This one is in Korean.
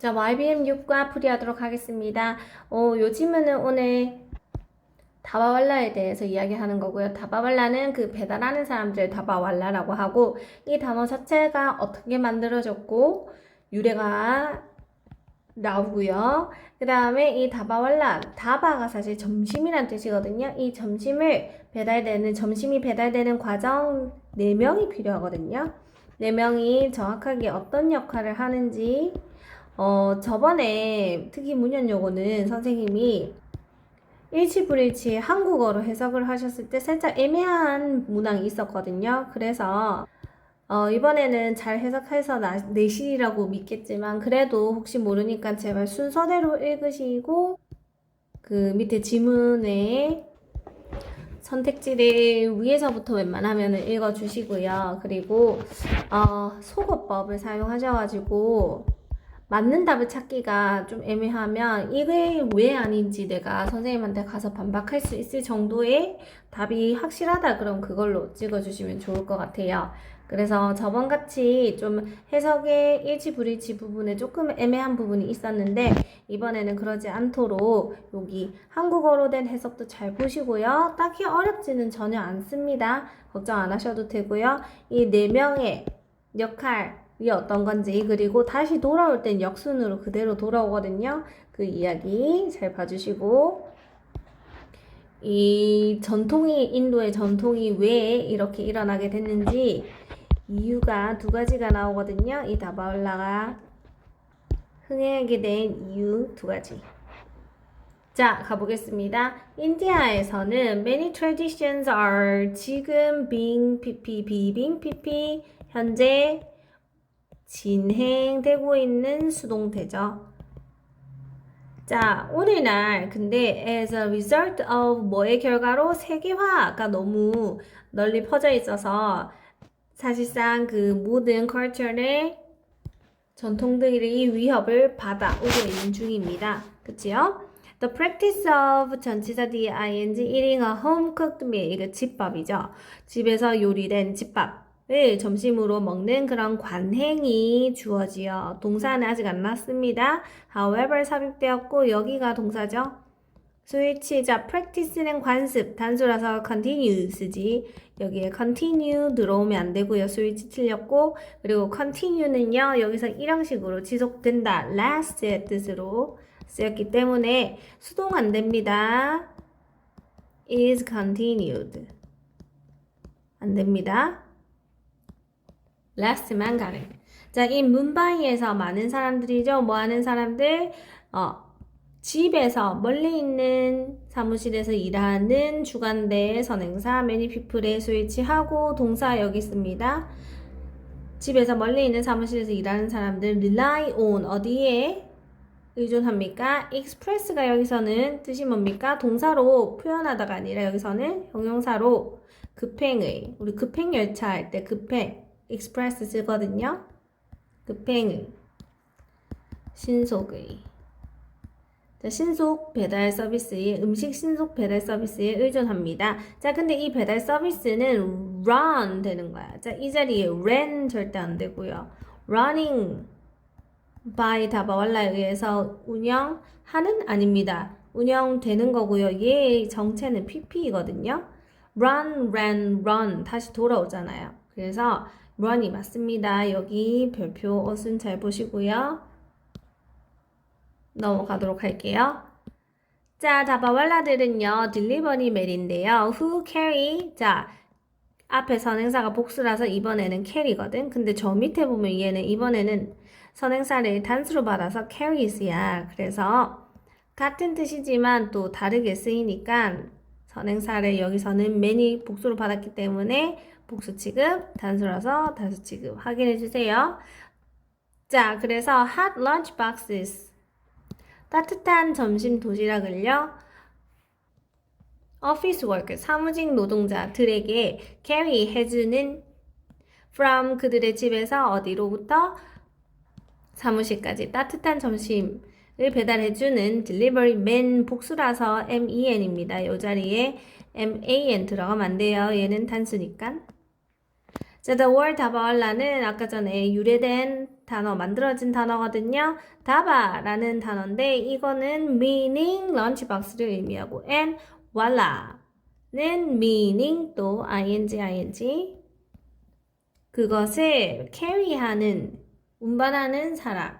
자, YBM 6과 풀이하도록 하겠습니다. 어, 요 질문은 오늘 다바왈라에 대해서 이야기하는 거고요. 다바왈라는 그 배달하는 사람들 다바왈라라고 하고 이 단어 자체가 어떻게 만들어졌고 유래가 나오고요. 그 다음에 이 다바왈라, 다바가 사실 점심이란 뜻이거든요. 이 점심을 배달되는, 점심이 배달되는 과정 4명이 필요하거든요. 4명이 정확하게 어떤 역할을 하는지, 어, 저번에 특히 문연 요거는 선생님이 일치불일치 한국어로 해석을 하셨을 때 살짝 애매한 문항이 있었거든요. 그래서 어, 이번에는 잘 해석해서 나, 내시리라고 믿겠지만 그래도 혹시 모르니까 제발 순서대로 읽으시고 그 밑에 지문에 선택지를 위에서부터 웬만하면 읽어주시고요. 그리고 어, 속어법을 사용하셔가지고 맞는 답을 찾기가 좀 애매하면 이게 왜 아닌지 내가 선생님한테 가서 반박할 수 있을 정도의 답이 확실하다 그럼 그걸로 찍어주시면 좋을 것 같아요. 그래서 저번같이 좀 해석의 일치불일치 부분에 조금 애매한 부분이 있었는데 이번에는 그러지 않도록 여기 한국어로 된 해석도 잘 보시고요. 딱히 어렵지는 전혀 않습니다. 걱정 안 하셔도 되고요. 이 네 명의 역할 이 어떤 건지 그리고 다시 돌아올 땐 역순으로 그대로 돌아오거든요. 그 이야기 잘 봐주시고 이 전통이 인도의 전통이 왜 이렇게 일어나게 됐는지 이유가 두 가지가 나오거든요. 이 다바올라가 흥행하게 된 이유 두 가지. 자, 가보겠습니다. 인디아에서는 many traditions are 지금 being pp, being pp 현재 진행되고 있는 수동태죠. 자, 오늘날 근데 as a result of 뭐의 결과로 세계화가 너무 널리 퍼져 있어서 사실상 그 모든 컬처의 전통들이 위협을 받아오고 있는 중입니다. 그치요? The practice of 전치사 D ing eating a home cooked meal 이거 집밥이죠. 집에서 요리된 집밥 을 점심으로 먹는 그런 관행이 주어지요. 동사는 아직 안 났습니다. However 삽입되었고 여기가 동사죠. 스위치 자 practice는 관습 단수라서 continues지 여기에 continue 들어오면 안 되고요 스위치 틀렸고 그리고 continue는요 여기서 일형식으로 지속된다 last의 뜻으로 쓰였기 때문에 수동 안 됩니다 is continued 안 됩니다 last만 가능 자 이 문바이에서 많은 사람들이죠 뭐 하는 사람들 어 집에서 멀리 있는 사무실에서 일하는 주간대 선행사 many people에 스위치하고 동사 여기 있습니다. 집에서 멀리 있는 사무실에서 일하는 사람들 rely on 어디에 의존합니까? express가 여기서는 뜻이 뭡니까? 동사로 표현하다가 아니라 여기서는 형용사로 급행의 우리 급행 열차 할 때 급행 express 쓰거든요. 급행의 신속의 자, 신속 배달 서비스의 음식 신속 배달 서비스에 의존합니다. 자, 근데 이 배달 서비스는 run 되는 거야. 자, 이 자리에 ran 절대 안 되고요. running by 다바왈라에 의해서 운영하는 아닙니다. 운영되는 거고요. 얘의 정체는 pp이거든요. run, ran, run 다시 돌아오잖아요. 그래서 run이 맞습니다. 여기 별표 옷은 잘 보시고요. 넘어가도록 할게요. 자, 다바왈라들은요, 딜리버리 멜인데요. who carry. 자, 앞에 선행사가 복수라서 이번에는 carry거든. 근데 저 밑에 보면 얘는 이번에는 선행사를 단수로 받아서 carries야. 그래서 같은 뜻이지만 또 다르게 쓰이니까 선행사를 여기서는 many 복수로 받았기 때문에 복수 취급, 단수라서 단수 취급 확인해 주세요. 자, 그래서 hot lunch boxes. 따뜻한 점심 도시락을요. office worker, 사무직 노동자들에게 carry 해주는 from 그들의 집에서 어디로부터 사무실까지 따뜻한 점심을 배달해주는 delivery man 복수라서 men입니다. 이 자리에 man 들어가면 안 돼요. 얘는 단수니까. 자, the word 다바올라는 아까 전에 유래된 단어, 만들어진 단어거든요. 다바라는 단어인데 이거는 meaning lunchbox를 의미하고 and voila는 meaning 또 ing, ing 그것을 carry하는 운반하는 사람